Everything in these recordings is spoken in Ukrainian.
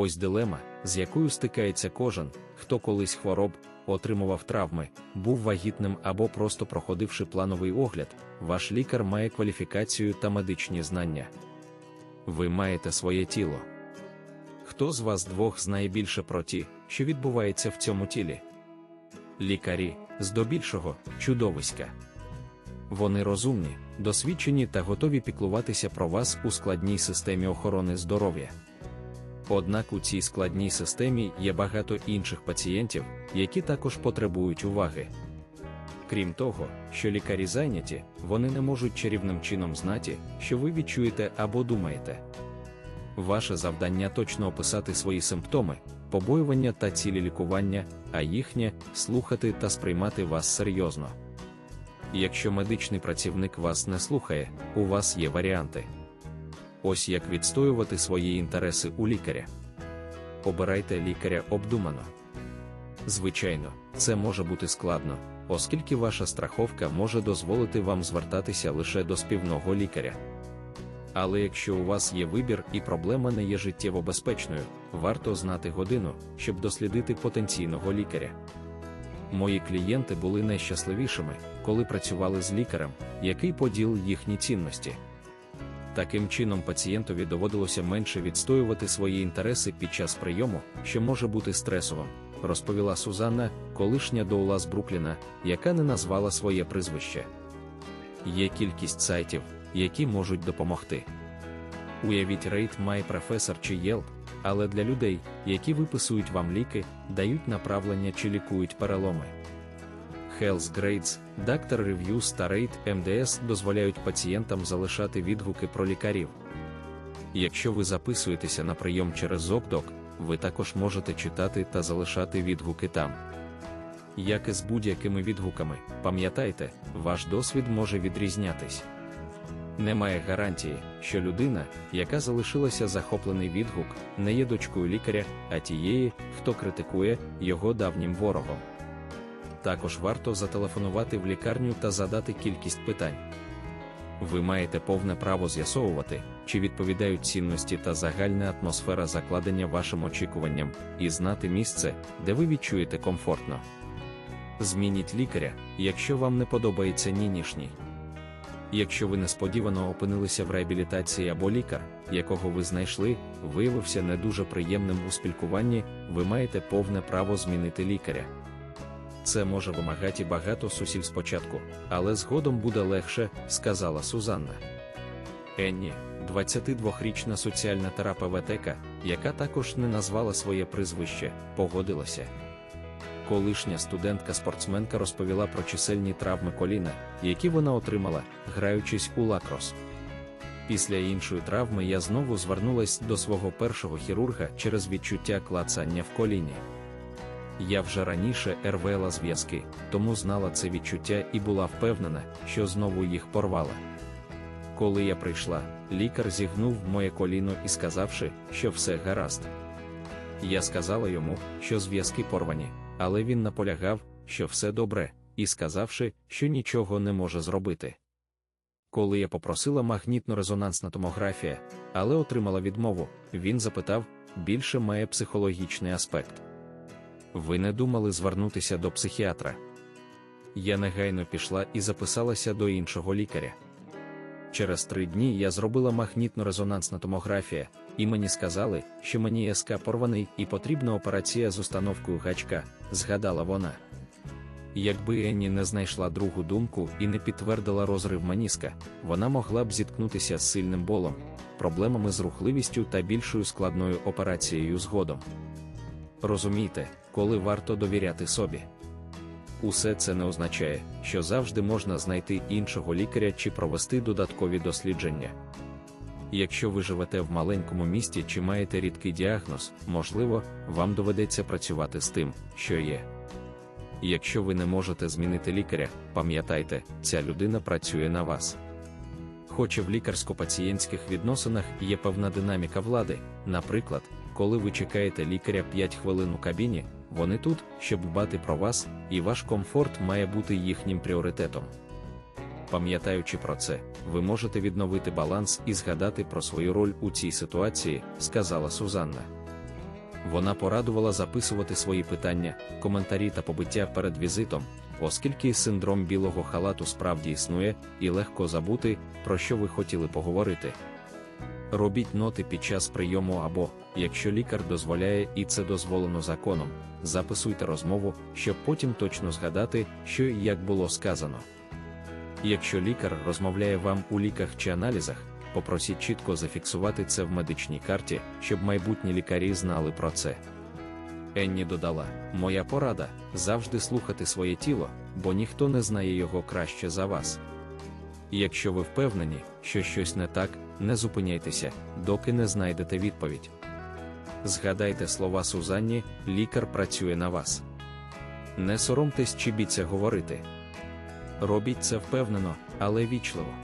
Ось дилема, з якою стикається кожен, хто колись хвороб, отримував травми, був вагітним або просто проходивши плановий огляд, ваш лікар має кваліфікацію та медичні знання. Ви маєте своє тіло. Хто з вас двох знає більше про ті, що відбувається в цьому тілі? Лікарі, здобільшого, чудовиська. Вони розумні, досвідчені та готові піклуватися про вас у складній системі охорони здоров'я. Однак у цій складній системі є багато інших пацієнтів, які також потребують уваги. Крім того, що лікарі зайняті, вони не можуть чарівним чином знати, що ви відчуєте або думаєте. Ваше завдання точно описати свої симптоми, побоювання та цілі лікування, а їхнє слухати та сприймати вас серйозно. Якщо медичний працівник вас не слухає, у вас є варіанти. Ось як відстоювати свої інтереси у лікаря. Обирайте лікаря обдумано. Звичайно, це може бути складно, оскільки ваша страховка може дозволити вам звертатися лише до співного лікаря. Але якщо у вас є вибір і проблема не є життєво безпечною, варто знати годину, щоб дослідити потенційного лікаря. Мої клієнти були найщасливішими, коли працювали з лікарем, який поділ їхні цінності. Таким чином пацієнтові доводилося менше відстоювати свої інтереси під час прийому, що може бути стресовим, розповіла Сузанна, колишня доула з Брукліна, яка не назвала своє прізвище. Є кількість сайтів, які можуть допомогти. Уявіть рейд має професор чи Yelp, але для людей, які виписують вам ліки, дають направлення чи лікують переломи. Health Grades, Doctor Reviews та Rate MDS дозволяють пацієнтам залишати відгуки про лікарів. Якщо ви записуєтеся на прийом через ZocDoc, ви також можете читати та залишати відгуки там. Як і з будь-якими відгуками, пам'ятайте, ваш досвід може відрізнятись. Немає гарантії, що людина, яка залишилася захоплений відгук, не є дочкою лікаря, а тієї, хто критикує його давнім ворогом. Також варто зателефонувати в лікарню та задати кількість питань. Ви маєте повне право з'ясовувати, чи відповідають цінності та загальна атмосфера закладення вашим очікуванням, і знати місце, де ви відчуєте комфортно. Змініть лікаря, якщо вам не подобається нінішній. Якщо ви несподівано опинилися в реабілітації або лікар, якого ви знайшли, виявився не дуже приємним у спілкуванні, ви маєте повне право змінити лікаря. Це може вимагати багато сусіль спочатку, але згодом буде легше, сказала Сузанна. Енні, 22-річна соціальна терапевтика, яка також не назвала своє прізвище, погодилася. Колишня студентка-спортсменка розповіла про чисельні травми коліна, які вона отримала, граючись у лакрос. Після іншої травми я знову звернулась до свого першого хірурга через відчуття клацання в коліні. Я вже раніше рвела зв'язки, тому знала це відчуття і була впевнена, що знову їх порвала. Коли я прийшла, лікар зігнув моє коліно і сказавши, що все гаразд. Я сказала йому, що зв'язки порвані, але він наполягав, що все добре, і сказавши, що нічого не може зробити. Коли я попросила магнітно-резонансна томографія, але отримала відмову, він запитав, більше має психологічний аспект. Ви не думали звернутися до психіатра? Я негайно пішла і записалася до іншого лікаря. Через три дні я зробила магнітно-резонансна томографія, і мені сказали, що мені СК порваний і потрібна операція з установкою гачка, згадала вона. Якби Енні не знайшла другу думку і не підтвердила розрив маніска, вона могла б зіткнутися з сильним болом, проблемами з рухливістю та більшою складною операцією згодом. Розумійте, коли варто довіряти собі. Усе це не означає, що завжди можна знайти іншого лікаря чи провести додаткові дослідження. Якщо ви живете в маленькому місті чи маєте рідкий діагноз, можливо, вам доведеться працювати з тим, що є. Якщо ви не можете змінити лікаря, пам'ятайте, ця людина працює на вас. Хоч і в лікарсько-пацієнтських відносинах є певна динаміка влади, наприклад, коли ви чекаєте лікаря 5 хвилин у кабіні, вони тут, щоб дбати про вас, і ваш комфорт має бути їхнім пріоритетом. Пам'ятаючи про це, ви можете відновити баланс і згадати про свою роль у цій ситуації, сказала Сузанна. Вона порадувала записувати свої питання, коментарі та побиття перед візитом, оскільки синдром білого халату справді існує, і легко забути, про що ви хотіли поговорити. Робіть ноти під час прийому або, якщо лікар дозволяє і це дозволено законом, записуйте розмову, щоб потім точно згадати, що і як було сказано. Якщо лікар розмовляє вам у ліках чи аналізах, попросіть чітко зафіксувати це в медичній карті, щоб майбутні лікарі знали про це. Енні додала: Моя порада завжди слухати своє тіло, бо ніхто не знає його краще за вас. Якщо ви впевнені, що щось не так, не зупиняйтеся, доки не знайдете відповідь. Згадайте слова Сузанні, лікар працює на вас. Не соромтесь чи біться говорити. Робіть це впевнено, але вічливо.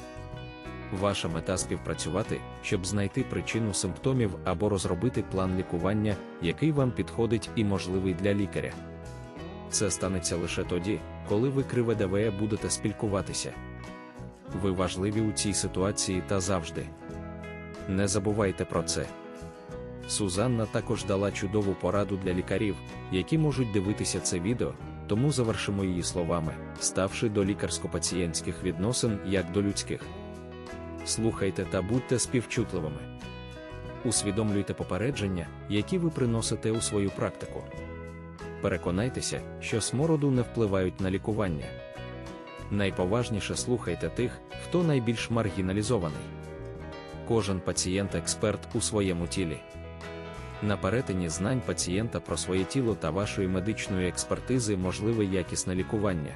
Ваша мета співпрацювати, щоб знайти причину симптомів або розробити план лікування, який вам підходить і можливий для лікаря. Це станеться лише тоді, коли ви криве будете спілкуватися. Ви важливі у цій ситуації та завжди. Не забувайте про це. Сузанна також дала чудову пораду для лікарів, які можуть дивитися це відео, тому завершимо її словами, ставши до лікарсько-пацієнтських відносин як до людських. Слухайте та будьте співчутливими. Усвідомлюйте попередження, які ви приносите у свою практику. Переконайтеся, що смороду не впливають на лікування. Найповажніше слухайте тих, хто найбільш маргіналізований. Кожен пацієнт експерт у своєму тілі. На перетині знань пацієнта про своє тіло та вашої медичної експертизи можливе якісне лікування.